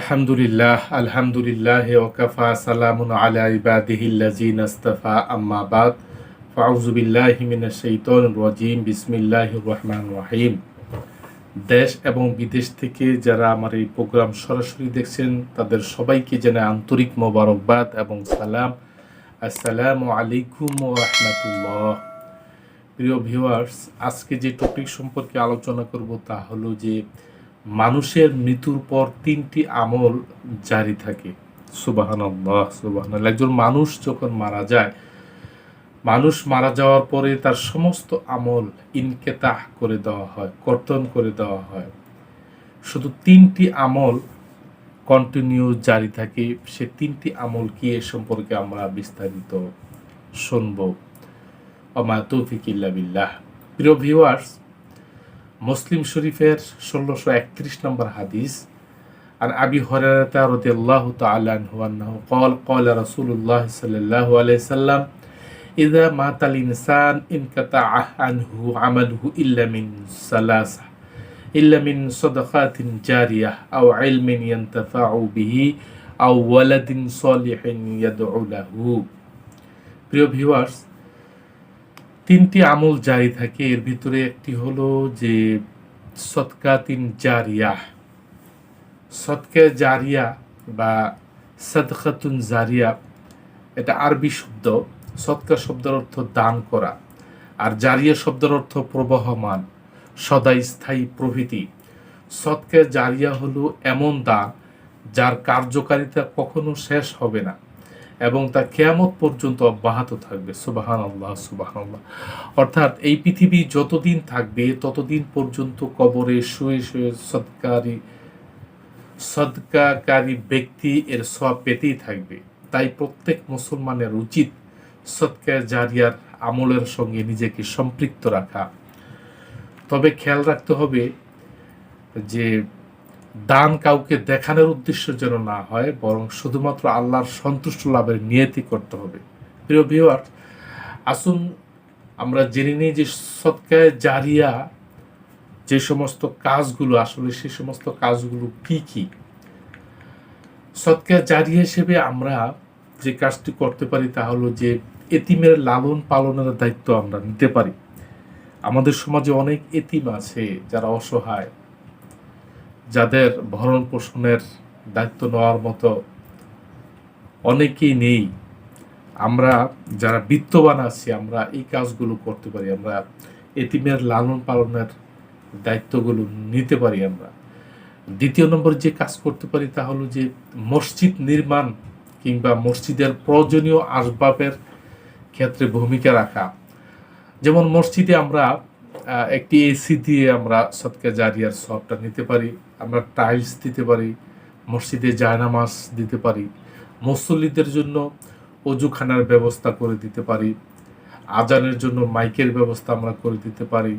আলহামদুলিল্লাহ আলহামদুলিল্লাহ ওকাফা সালামুন আলা ইবাদিহিল্লাজিন আস্তাফা আম্মা বাদ। ফাউযু বিল্লাহি মিনাশ শাইতানির রাজিম, বিসমিল্লাহির রহমানির রহিম। দেশ এবং বিদেশ থেকে যারা আমার এই প্রোগ্রাম সরাসরি দেখছেন, তাদের সবাইকে জানাই আন্তরিক মোবারকবাদ এবং সালাম। আসসালামু আলাইকুম রাহমাতুল্লাহ। প্রিয় ভিউয়ার্স, আজকে যে টপিক সম্পর্কে আলোচনা করব তা হলো যে মানুষের মৃত্যুর পর তিনটি আমল জারি থাকে। সুবাহান আল্লাহ সুবাহান একজন মানুষ যখন মারা যায়, মানুষ মারা যাওয়ার পরে তার সমস্ত আমল ইনকেতাহ করে দেওয়া হয়, কর্তন করে দেওয়া হয়। শুধু তিনটি আমল কন্টিনিউ জারি থাকে, সে তিনটি আমল কি এ সম্পর্কে আমরা বিস্তারিত শুনব। অমা তৌফিক ইল্লা বিল্লাহ। প্রিয় ভিউয়ার্স মুসলিম শরীফের ষোলোশো একত্রিশ নম্বর হাদিস عن أبي هريرة رضي الله تعالى عنه أنه قال قال رسول الله صلى الله عليه وسلم إذا مات الإنسان انقطع عنه عمله إلا من ثلاثة إلا من صدقات جارية أو علم ينتفع به أو ولد صالح يدعو له প্রিয় ভিউয়ার্স তিনটি আমল জারি থাকে। এর ভিতরে একটি হলো যে সৎকাতিন জারিয়া। সৎকে জারিয়া বা সদকাতুন জারিয়া, এটা আরবি শব্দ। সৎকা শব্দের অর্থ দান করা। আর জারিয়া শব্দের অর্থ প্রবহমান সদা স্থায়ী প্রভৃতি। সৎকে জারিয়া হলো এমন দান যার কার্যকারিতা কখনো শেষ হবে না। এবং তা কেয়ামত পর্যন্ত অব্যাহত থাকবে। সুবাহান আল্লাহ সুবাহান আল্লাহ অর্থাৎ এই পৃথিবী যতদিন থাকবে, ততদিন পর্যন্ত কবরে শুয়ে শুয়ে সৎকারী সদকাকারী ব্যক্তি এর সব পেতেই থাকবে। তাই প্রত্যেক মুসলমানের উচিত সৎকা জারিয়ার আমলের সঙ্গে নিজেকে সম্পৃক্ত রাখা। তবে খেয়াল রাখতে হবে যে দান কাউকে দেখানোর উদ্দেশ্য যেন না হয়, বরং শুধুমাত্র আল্লাহর সন্তুষ্ট লাভের নিয়তি করতে হবে। প্রিয় ভিওয়ার আসুন আমরা জেনে নিই যে সৎকায় জারিয়া যে সমস্ত কাজগুলো, আসলে সে সমস্ত কাজগুলো কি কি? সৎকার জারি হিসেবে আমরা যে কাজটি করতে পারি তা হলো যে এতিমের লালন পালনের দায়িত্ব আমরা নিতে পারি। আমাদের সমাজে অনেক এতিম আছে যারা অসহায় যাদের ভরণ পোষণের দায়িত্ব নেওয়ার মতো অনেকেই নেই, আমরা যারা বিত্তবান আছি, আমরা এই কাজগুলো করতে পারি, আমরা এতিমের লালন পালনের দায়িত্বগুলো নিতে পারি আমরা। দ্বিতীয় নম্বর যে কাজ করতে পারি তা হলো যে মসজিদ নির্মাণ কিংবা মসজিদের প্রয়োজনীয় আসবাবের ক্ষেত্রে ভূমিকা রাখা। যেমন মসজিদে আমরা একটি এসি দিয়ে আমরা সৎকা জারিয়ার সবটা নিতে পারি। আমরা টাইলস দিতে পারি, মসজিদে জায়নামাজ দিতে পারি, মুসল্লিদের জন্য অজুখানার ব্যবস্থা করে দিতে পারি, আজানের জন্য মাইকের ব্যবস্থা আমরা করে দিতে পারি।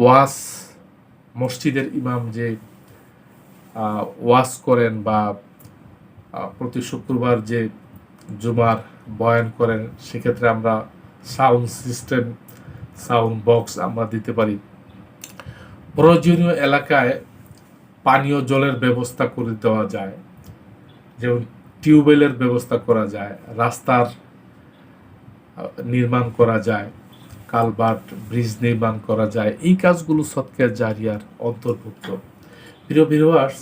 ওয়াস মসজিদের ইমাম যে ওয়াস করেন বা প্রতি শুক্রবার যে জুমার বয়ান করেন, সেক্ষেত্রে আমরা সাউন্ড সিস্টেম, সাউন্ড বক্স আমরা দিতে পারি। প্রয়োজনীয় এলাকায় পানীয় জলের ব্যবস্থা করে দেওয়া যায়, যেমন টিউবওয়েলের ব্যবস্থা করা যায়, রাস্তার নির্মাণ করা যায় কালবার্ট ব্রিজ নির্মাণ করা যায়। এই কাজগুলো সৎকার জারিয়ার অন্তর্ভুক্ত। প্রিয় ভিউয়ার্স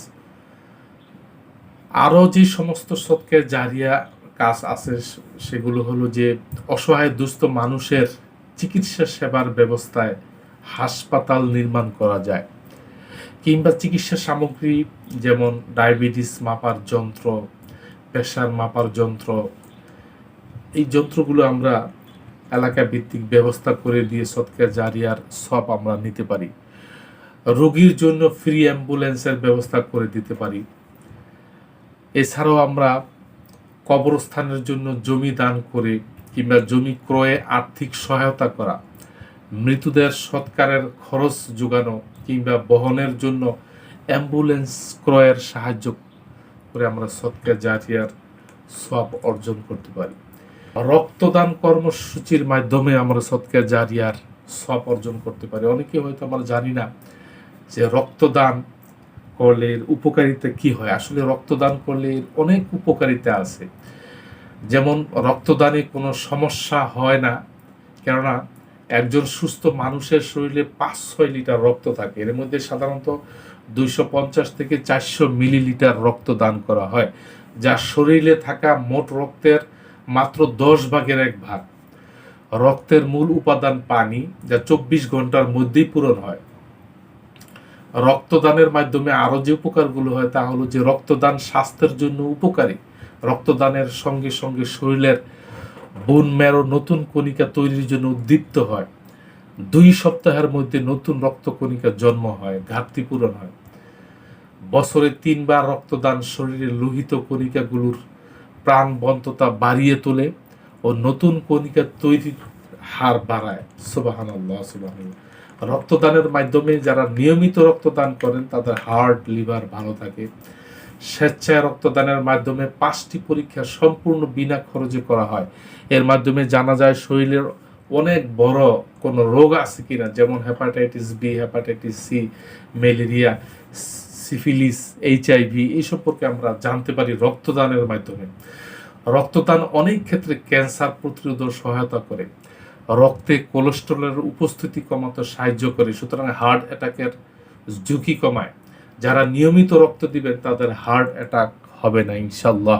আরও যে সমস্ত সৎকার জারিয়া কাজ আছে, সেগুলো হলো যে অসহায় দুস্থ মানুষের চিকিৎসা সেবার ব্যবস্থায় হাসপাতাল নির্মাণ করা যায়, কিংবা চিকিৎসা সামগ্রী যেমন ডায়াবেটিস মাপার যন্ত্র প্রেশার মাপার যন্ত্র, এই যন্ত্রগুলো আমরা এলাকা ভিত্তিক ব্যবস্থা করে দিয়ে সৎকার, জারিয়ার সব আমরা নিতে পারি। রোগীর জন্য ফ্রি অ্যাম্বুলেন্সের ব্যবস্থা করে দিতে পারি। এছাড়াও আমরা কবরস্থানের জন্য জমি দান করে কিংবা জমি ক্রয়ে আর্থিক সহায়তা করা, মৃতদের সৎকারের খরচ যোগানো কিংবা বহনের জন্য অ্যাম্বুলেন্স ক্রয়ের সাহায্য করে আমরা সৎকার জারিয়ার সব অর্জন করতে পারি। রক্তদান কর্মসূচির মাধ্যমে আমরা সৎকার জারিয়ার সব অর্জন করতে পারি। অনেকে হয়তো আমরা জানি না যে রক্তদান করলে উপকারিতা কি হয়? আসলে রক্তদান করলে অনেক উপকারিতা আছে। যেমন রক্তদানে কোনো সমস্যা হয় না, কেননা একজন সুস্থ মানুষের শরীরে পাঁচ ছয় লিটার রক্ত থাকে। এর মধ্যে সাধারণত দুইশো পঞ্চাশ থেকে চারশো মিলিলিটার রক্ত দান করা হয়, যা শরীরে থাকা মোট রক্তের মাত্র দশ ভাগের এক ভাগ। রক্তের মূল উপাদান পানি, যা চব্বিশ ঘণ্টার মধ্যেই পূরণ হয়। রক্তদানের মাধ্যমে আরও যে উপকারগুলো হয় তা হলো যে রক্তদান স্বাস্থ্যের জন্য উপকারী। রক্তদানের সঙ্গে সঙ্গে শরীরের বোন ম্যারো নতুন কণিকা তৈরির জন্য উদ্দীপ্ত হয়। দুই সপ্তাহের মধ্যে নতুন রক্তকণিকা জন্ম হয়, ঘাটতি পূরণ হয়। বছরে তিনবার রক্তদান শরীরের লোহিত কণিকাগুলোর প্রাণবন্ততা বাড়িয়ে তোলে ও নতুন কণিকা তৈরির হার বাড়ায়। সুবাহান আল্লাহ সুবাহান রক্তদানের মাধ্যমে যারা নিয়মিত রক্তদান করেন, তাদের হার্ট, লিভার ভালো থাকে। স্বেচ্ছায় রক্তদানের মাধ্যমে পাঁচটি পরীক্ষা সম্পূর্ণ বিনা খরচে করা হয়। এর মাধ্যমে জানা যায় শরীরের অনেক বড় কোনো রোগ আছে কিনা, যেমন hepatitis B hepatitis C malaria syphilis HIV এই সম্পর্কে আমরা জানতে পারি রক্তদানের মাধ্যমে। রক্তদান অনেক ক্ষেত্রে ক্যান্সার প্রতিরোধ সহায়তা করে। রক্তে কোলেস্ট্রলের উপস্থিতি কমাতে সাহায্য করে, সুতরাং হার্ট অ্যাটাকের ঝুঁকি কমায়। যারা নিয়মিত রক্ত দিবেন, তাদের হার্ট অ্যাটাক হবে না ইনশাল্লাহ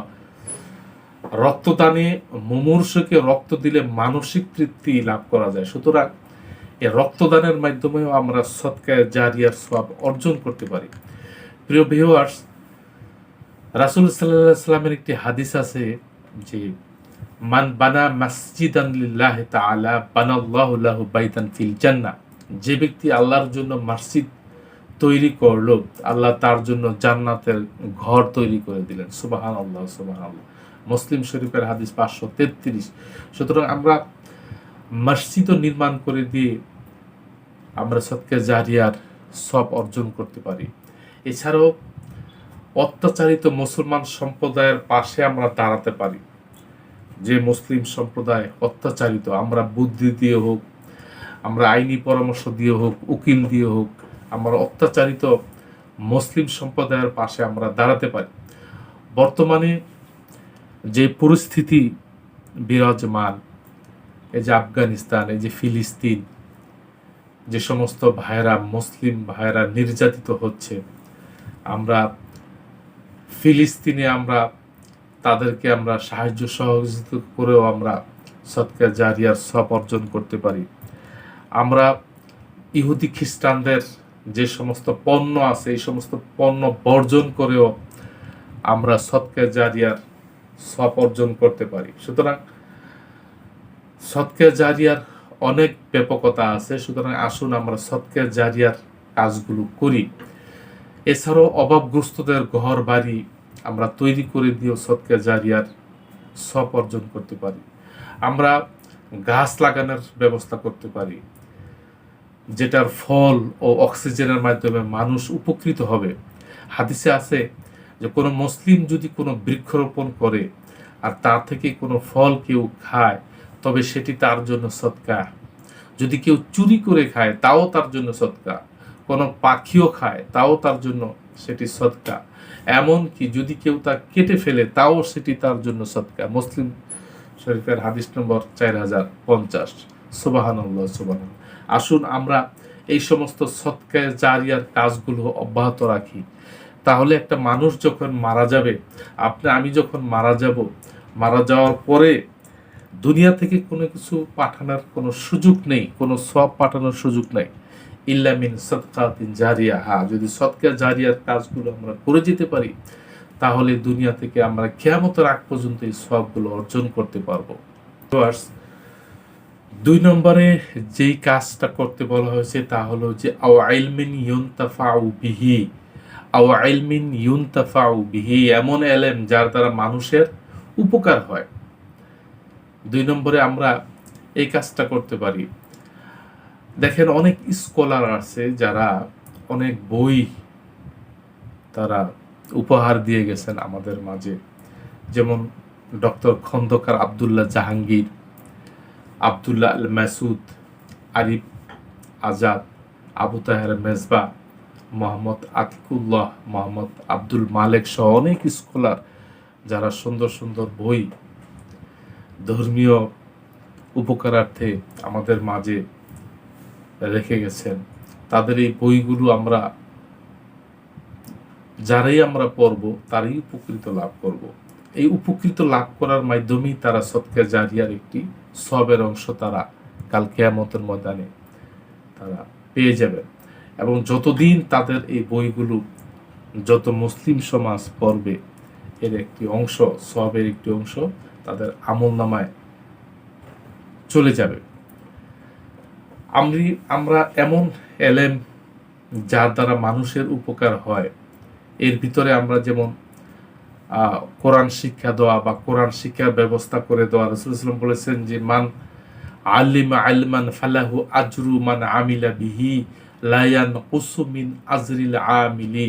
রক্তদানে মুমূর্ষকে রক্ত দিলে মানসিক তৃপ্তি লাভ করা যায়। সুতরাং এ রক্তদানের মাধ্যমেও আমরা সৎকায়, জারিয়ার সব অর্জন করতে পারি। প্রিয় ভিউয়ার্স রাসুল সাল্লাহ সাল্লামের একটি হাদিস আছে যে মান বানা মাসজিদান লিল্লাহ তাআলা বানাল্লাহু লাহু বাইতান ফিল জান্নাহ। যে ব্যক্তি আল্লাহর জন্য মসজিদ তৈরি করল, আল্লাহ তার জন্য জান্নাতের ঘর তৈরি করে দিলেন। সুবাহান আল্লাহ সুবাহান আল্লাহ মুসলিম শরীফের হাদিস পাঁচশো তেত্রিশ। সুতরাং আমরা মসজিদও নির্মাণ করে দিয়ে আমরা সৎকে জারিয়ার সব অর্জন করতে পারি। এছাড়াও অত্যাচারিত মুসলমান সম্প্রদায়ের পাশে আমরা দাঁড়াতে পারি। যে মুসলিম সম্প্রদায় অত্যাচারিত, আমরা বুদ্ধি দিয়ে হোক, আমরা আইনি পরামর্শ দিয়ে হোক, উকিল দিয়ে হোক, আমরা অত্যাচারিত মুসলিম সম্প্রদায়ের পাশে আমরা দাঁড়াতে পারি। বর্তমানে যে পরিস্থিতি বিরাজমান, এই যে আফগানিস্তান, এই যে ফিলিস্তিন, যে সমস্ত ভাইরা মুসলিম ভাইরা নির্যাতিত হচ্ছে, আমরা ফিলিস্তিনে আমরা তাদেরকে আমরা সাহায্য সহযোগিতা করেও আমরা সৎকার, জারিয়ার সব অর্জন করতে পারি। আমরা ইহুদি খ্রিস্টানদের যে সমস্ত পণ্য আছে, এই সমস্ত পণ্য বর্জন করেও আমরা সৎকার, জারিয়ার সব অর্জন করতে পারি। সুতরাং সৎকার, জারিয়ার অনেক ব্যাপকতা আছে। সুতরাং আসুন আমরা সৎকার, জারিয়ার কাজগুলো করি। এছাড়াও অভাবগ্রস্তদের ঘর বাড়ি আমরা তৈরি করে দিয়েও সৎকার জারিয়ার সব অর্জন করতে পারি। আমরা গাছ লাগানোর ব্যবস্থা করতে পারি, যেটার ফল ও অক্সিজেনের মাধ্যমে মানুষ উপকৃত হবে। হাদিসে আছে যে কোনো মুসলিম যদি কোনো বৃক্ষরোপণ করে আর তার থেকে কোনো ফল কেউ খায়, তবে সেটি তার জন্য সৎকা। যদি কেউ চুরি করে খায়, তাও তার জন্য সৎকা। কোনো পাখিও খায়, তাও তার জন্য সেটি সৎকা। এমনকি যদি কেউ তা কেটে ফেলে, তাও সেটি তার জন্য সৎকা মুসলিম শরীফের হাদিস নম্বর চার হাজার পঞ্চাশ। সুবাহান সুবাহান আসুন আমরা এই সমস্ত সৎকায় জারিয়ার কাজগুলো অব্যাহত রাখি। তাহলে একটা মানুষ যখন মারা যাবে, আপনি, আমি যখন মারা যাব, মারা যাওয়ার পরে দুনিয়া থেকে কোনো কিছু পাঠানোর কোনো সুযোগ নেই, কোনো সব পাঠানোর সুযোগ নেই। ইল্লামিন সৎকাতিন জারিয়া। হা যদি সৎকা জারিয়ার কাজগুলো আমরা করে যেতে পারি, তাহলে দুনিয়া থেকে আমরা কেয়ামতের আগ পর্যন্ত এই সবগুলো অর্জন করতে পারব। দুই নম্বরে যেই কাজটা করতে বলা হয়েছে তা হলো যে, আও আইলমিন ইউনতাফাউ বিহি, আও আইলমিন ইউনতাফাউ বিহি, এমন এলেম যার দ্বারা মানুষের উপকার হয়। দুই নম্বরে আমরা এই কাজটা করতে পারি। দেখেন অনেক স্কলার আছে যারা অনেক বই তারা উপহার দিয়ে গেছেন আমাদের মাঝে। যেমন ডক্টর খন্দকার আবদুল্লাহ জাহাঙ্গীর, আবদুল্লাহ আল মাসুদ আরিফ আজাদ, আবু তাহের মেজবা, মোহাম্মদ আতিকুল্লাহ, মোহাম্মদ আব্দুল মালেক সহ অনেক স্কলার যারা সুন্দর সুন্দর বই ধর্মীয় উপকারার্থে আমাদের মাঝে রেখে গেছেন। তাদের এই বইগুলো আমরা, যারাই আমরা পড়ব, তারই উপকৃত লাভ করব। এই উপকৃত লাভ করার মাধ্যমেই তারা সৎকা জারিয়ার একটি সবের অংশ তারা কাল কেয়ামতের ময়দানে তারা পেয়ে যাবেন। এবং যতদিন তাদের এই বইগুলো, যত মুসলিম সমাজ পড়বে, এর একটি অংশ, সবের একটি অংশ তাদের আমল নামায় চলে যাবে। আমি আমরা এমন এলেম যার দ্বারা মানুষের উপকার হয়। এর ভিতরে আমরা যেমন কোরআন শিক্ষা দেওয়া বা কোরআন শিক্ষার ব্যবস্থা করে দেওয়া। রসুলাম বলেছেন যে, মান আলিমা আলমান ফালাহু আজরু মান আমিলা বিহি লায়ান কুসুমিন আজরিল আমিলি।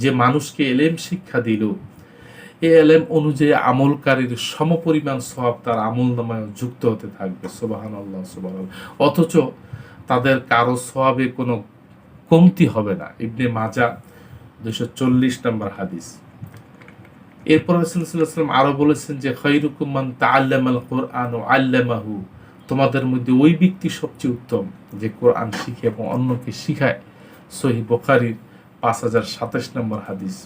যে মানুষকে এলেম শিক্ষা দিল। এই এলেম অনুযায়ী আমলকারীর সমপরিমাণ সব তার আমল নামায় যুক্ত হতে থাকবে। সুবাহান আল্লাহ সুবাহ অথচ তাদের কারও সবে কোনো কমতি হবে না। ইবনে মাজা দুশো চল্লিশ নম্বর হাদিস। এরপর রসুলাম আরও বলেছেন যে খৈরুকুমান তাল্লামাল কোরআন ও আল্লামাহু। তোমাদের মধ্যে ওই ব্যক্তি সবচেয়ে উত্তম যে কোরআন শিখে এবং অন্যকে শিখায়। সহি বখারির পাঁচ হাজার সাতাশ নম্বর হাদিস।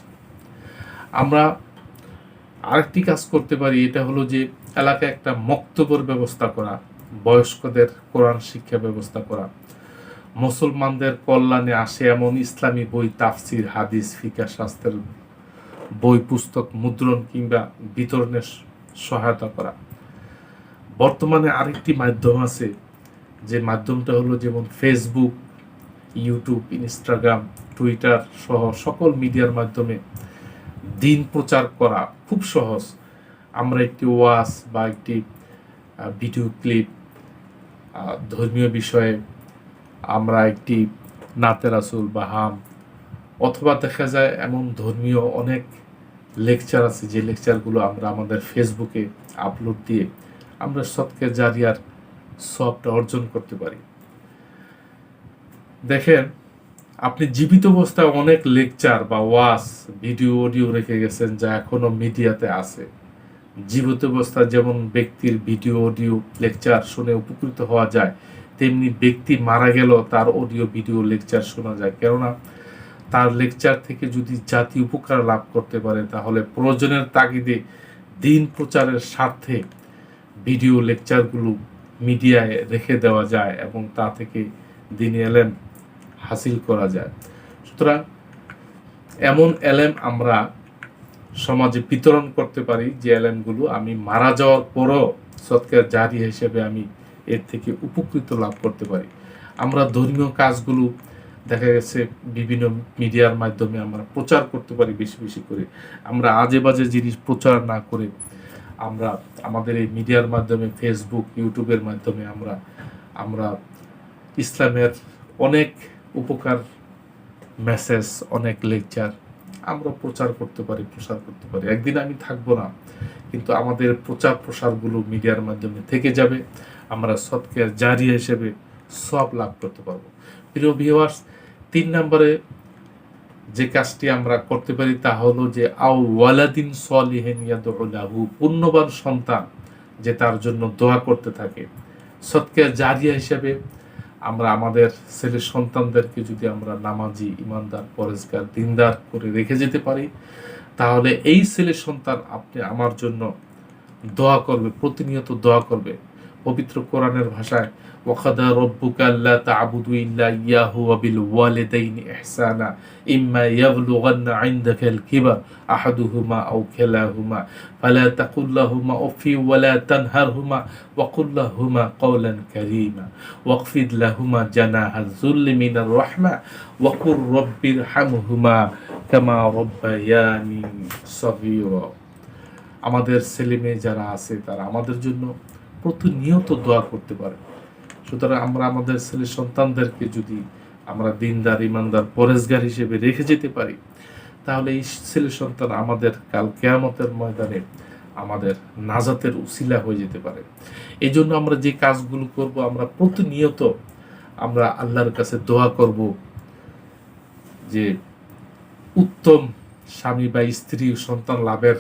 আমরা আরেকটি কাজ করতে পারি, এটা হলো যে, এলাকায় একটা মক্তবর ব্যবস্থা করা। বয়স্কদের কোরআন শিক্ষা ব্যবস্থা করা। মুসলমানদের কল্যাণে আসে এমন ইসলামী বই, তাফসির, হাদিস, ফিকা, শাস্ত্রের বই, পুস্তক, মুদ্রণ কিংবা বিতরণের সহায়তা করা। বর্তমানে আরেকটি মাধ্যম আছে, যে মাধ্যমটা হলো যেমন ফেসবুক, ইউটিউব, ইনস্টাগ্রাম, টুইটার সহ সকল মিডিয়ার মাধ্যমে দিন প্রচার করা খুব সহজ। আমরা একটি ওয়াজ বা একটি ভিডিও ক্লিপ ধর্মীয় বিষয়ে আমরা একটি নাতের আসুল বা হাম, অথবা দেখা যায় এমন ধর্মীয় অনেক লেকচার আছে, যে লেকচারগুলো আমরা আমাদের ফেসবুকে আপলোড দিয়ে আমরা সবকে জারিয়ার সবটা অর্জন করতে পারি। দেখেন, আপনি জীবিত অবস্থায় অনেক লেকচার বা ওয়াস ভিডিও, অডিও রেখে গেছেন যা এখনও মিডিয়াতে আছে। জীবিত অবস্থায় যেমন ব্যক্তির ভিডিও, অডিও, লেকচার শুনে উপকৃত হওয়া যায়, তেমনি ব্যক্তি মারা গেল তার অডিও, ভিডিও, লেকচার শোনা যায়। কেননা, তার লেকচার থেকে যদি জাতি উপকার লাভ করতে পারে, তাহলে প্রয়োজনের তাগিদে দিন প্রচারের স্বার্থে ভিডিও, লেকচারগুলো মিডিয়ায় রেখে দেওয়া যায় এবং তা থেকে দিন এলেম হাসিল করা যায়। সুতরাং, এমন এলেম আমরা সমাজে বিতরণ করতে পারি যে এলেমগুলো আমি মারা যাওয়ার পরও সৎকার জারি হিসেবে আমি এর থেকে উপকৃত লাভ করতে পারি। আমরা ধর্মীয় কাজগুলো দেখা গেছে বিভিন্ন মিডিয়ার মাধ্যমে আমরা প্রচার করতে পারি বেশি বেশি করে। আমরা আজে বাজে জিনিস প্রচার না করে আমরা আমাদের এই মিডিয়ার মাধ্যমে ফেসবুক ইউটিউবের মাধ্যমে আমরা আমরা ইসলামের অনেক উপকার মেসেজ অনেক লেকচার আমরা প্রচার করতে পারি, প্রসার করতে পারি। একদিন আমি থাকব না, কিন্তু আমাদের প্রচার প্রসারগুলো মিডিয়ার মাধ্যমে থেকে যাবে। আমরা সৎকে জারিয়া হিসেবে সব লাভ করতে পারব। প্রিয় ভিউয়ার্স তিন নম্বরে যে কাজটি আমরা করতে পারি তা হলো যে, আও ওয়ালাদিন সলিহেন ইয়াদুল্লাহু পুণ্যবান সন্তান যে তার জন্য দোয়া করতে থাকে। সৎকে জারিয়া হিসেবে আমরা আমাদের ছেলে সন্তানদেরকে যদি আমরা নামাজি ইমানদার পরেজগার, দিনদার করে রেখে যেতে পারি, তাহলে এই ছেলে সন্তান আপনি আমার জন্য দোয়া করবে, প্রতিনিয়ত দোয়া করবে। পবিত্র কোরআনের ভাষায়, ওয়াকাদা রব্বুকা আল্লা তা'বুদু ইল্লা ইয়াহু ওয়া বিল ওয়ালিদাইনি ইহসানা, ইম্মা ইয়াবলুগান্না ইনদাকাল কিবার আহাদুহুমা আও কিলাহুমা ফালা তাকুল লাহুমা উফি ওয়া লা তানহারহুমা ওয়া কুল লাহুমা কওলান কারীমা ওয়াকফিদ লাহুমা জানাহা যুল্লি মিনার রাহমা ওয়া কুর রব্বিরহামহুমা কামা রব্বায়ানি সগীরা. আমাদের ছেলে যারা আছে তারা আমাদের জন্য প্রতিনিয়ত দোয়া করতে পারে। সুতরাং আমরা আমাদের ছেলে সন্তানদেরকে যদি আমরা দিনদার, ইমানদার পরেজগার হিসেবে রেখে যেতে পারি, তাহলে এই ছেলে সন্তান আমাদের কাল কেয়ামতের ময়দানে আমাদের নাজাতের উসিলা হয়ে যেতে পারে। এই জন্য আমরা যে কাজগুলো করব, আমরা প্রতিনিয়ত আমরা আল্লাহর কাছে দোয়া করব যে উত্তম স্বামী বা স্ত্রী সন্তান লাভের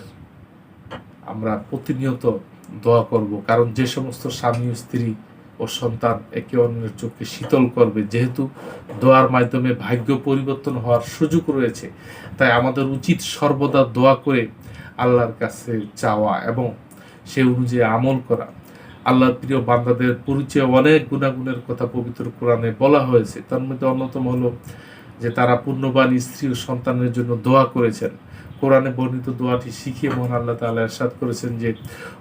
আমরা প্রতিনিয়ত দোয়া করব। কারণ যে সমস্ত স্বামী স্ত্রী ও সন্তান একে অন্যের চোখকে শীতল করবে, যেহেতু দোয়ার মাধ্যমে ভাগ্য পরিবর্তন হওয়ার সুযোগ রয়েছে, তাই আমাদের উচিত সর্বদা দোয়া করে আল্লাহর কাছে চাওয়া এবং সে অনুযায়ী আমল করা। আল্লাহর প্রিয় বান্দাদের পরিচয় অনেক গুণাগুণের কথা পবিত্র কোরআনে বলা হয়েছে। তার মধ্যে অন্যতম হলো যে তারা পূর্ণবান স্ত্রী ও সন্তানের জন্য দোয়া করেছেন। কোরআনে বর্ণিত দোয়াটি শিখিয়ে মহান আল্লাহ তাআলা ইরশাদ করেছেন যে,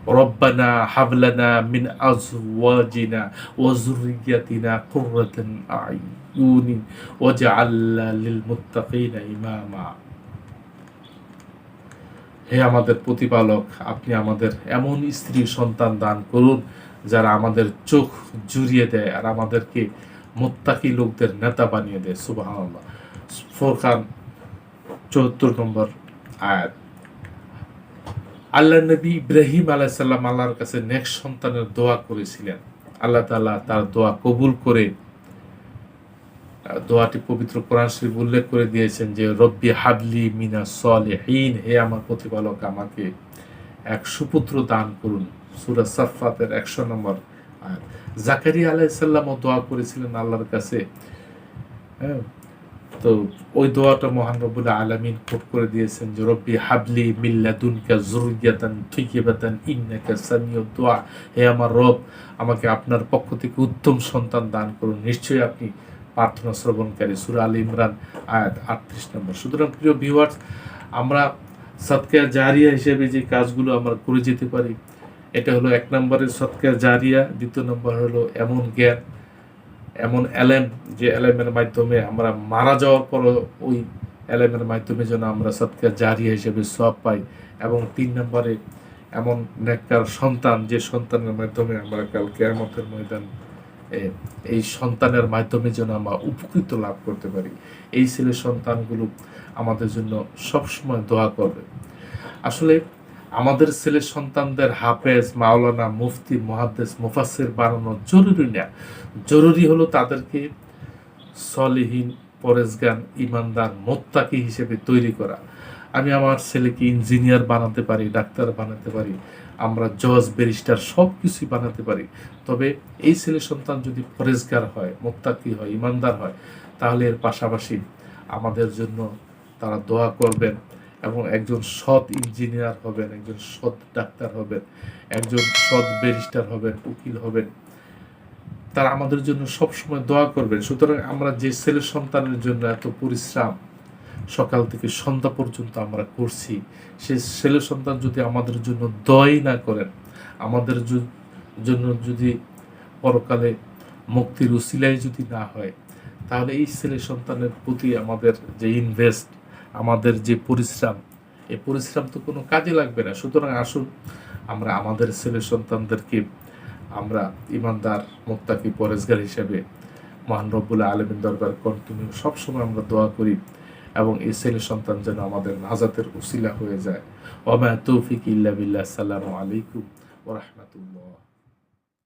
রব্বানা হাবলানা মিন আজওয়াজিনা ওয়া যুররিয়াতিনা কুররাতান আয়ুনিন ওয়াজআলনা লিল মুত্তাকিনা ইমামা। হে আমাদের প্রতিপালক, আপনি আমাদের এমন স্ত্রী সন্তান দান করুন, যারা আমাদের চোখ জুড়িয়ে দেয় আর আমাদেরকে মোত্তাকি লোকদের নেতা বানিয়ে দেয়। সুবাহ ফোরখান চৌত্তর নম্বর আয়াত আল্লাহ নবী ইব্রাহিম আলাইসাল্লাম আল্লাহর কাছে নেক্সট সন্তানের দোয়া করেছিলেন। আল্লাহ তালা তার দোয়া কবুল করে, দোয়াটি পবিত্র কোরআন শরীফ উল্লেখ করে দিয়েছেন যে, রব্বি হাবলি মিনা সলেহীন হে আমার প্রতিপালক, আমাকে এক সুপুত্র দান করুন। সুরা সাফাতের একশো নম্বর আয়াত। জাকারিয়া আলাইসাল্লামও দোয়া করেছিলেন আল্লাহর কাছে। হ্যাঁ তো ওই দোয়াটা মহান রব্বুল আলামিন কোট করে দিয়েছেন যে, রব্বি হাবলি মিল্লাদুনকা যুররিয়াতান তুইয়িবাতান ইন্নাকা সামিউদ দোয়া। হে আমার রব, আমাকে আপনার পক্ষ থেকে উত্তম সন্তান দান করুন। নিশ্চয়ই আপনি প্রার্থনা শ্রবণকারী। সুরা আল ইমরান, আয়াত আটত্রিশ নম্বর। সুতরাং প্রিয় ভিউয়ার্স আমরা সৎকার জারিয়া হিসেবে যে কাজগুলো আমরা করে যেতে পারি, এটা হলো এক নম্বরের সৎকার জারিয়া, দ্বিতীয় নম্বর হলো এমন জ্ঞান। এমন এলেম যে এলেমের মাধ্যমে আমরা মারা যাওয়ার পরও ওই এলেমের মাধ্যমে যেন আমরা সৎকার জারিয়া হিসেবে সব পাই এবং তিন নম্বরে এমন নেককার সন্তান যে সন্তানের মাধ্যমে আমরা কাল কেয়ামতের ময়দান এই সন্তানের মাধ্যমে যেন আমরা উপকৃত লাভ করতে পারি। এই ছেলে সন্তানগুলো আমাদের জন্য সবসময় দোয়া করবে। আসলে আমাদের ছেলে সন্তানদের হাফেজ, মাওলানা, মুফতি মহাদ্দেশ মুফাসির বানানো জরুরি না। জরুরি হলো তাদেরকে সলিহীন, পরেশগান, ইমানদার, মোত্তাকি হিসেবে তৈরি করা। আমি আমার ছেলেকে ইঞ্জিনিয়ার বানাতে পারি, ডাক্তার বানাতে পারি, আমরা জজ, ব্যারিস্টার সব কিছুই বানাতে পারি। তবে এই ছেলে সন্তান যদি পরেশগার হয়, মোত্তাকি হয়, ইমানদার হয়, তাহলে এর পাশাপাশি আমাদের জন্য তারা দোয়া করবেন। এবং একজন সৎ ইঞ্জিনিয়ার হবেন, একজন সৎ ডাক্তার হবেন, একজন সৎ ব্যারিস্টার হবেন, উকিল হবেন। তারা আমাদের জন্য সবসময় দোয়া করবেন। সুতরাং আমরা যে ছেলে সন্তানের জন্য এত পরিশ্রম সকাল থেকে সন্ধ্যা পর্যন্ত আমরা করছি, সে ছেলে সন্তান যদি আমাদের জন্য দোয়াই না করেন, আমাদের জন্য যদি পরকালে মুক্তির উসিলাই যদি না হয়, তাহলে এই ছেলে সন্তানের প্রতি আমাদের যে ইনভেস্ট আমাদের যে পরিশ্রম, এই পরিশ্রম তো কোনো কাজে লাগবে না। সুতরাং আসুন, আমরা আমাদের ছেলে সন্তানদেরকে, আমরা ইমানদার মুক্তাকি পরেশগার হিসেবে মহান রব্বুল আলমিন দরবার কন্টিনিউ সবসময় আমরা দোয়া করি এবং এই ছেলে সন্তান যেন আমাদের নাজাতের উসিলা হয়ে যায়। ওমা তৌফিক ইল্লা বিল্লাহ। সালামু আলাইকুম ওরহমতুল্লাহ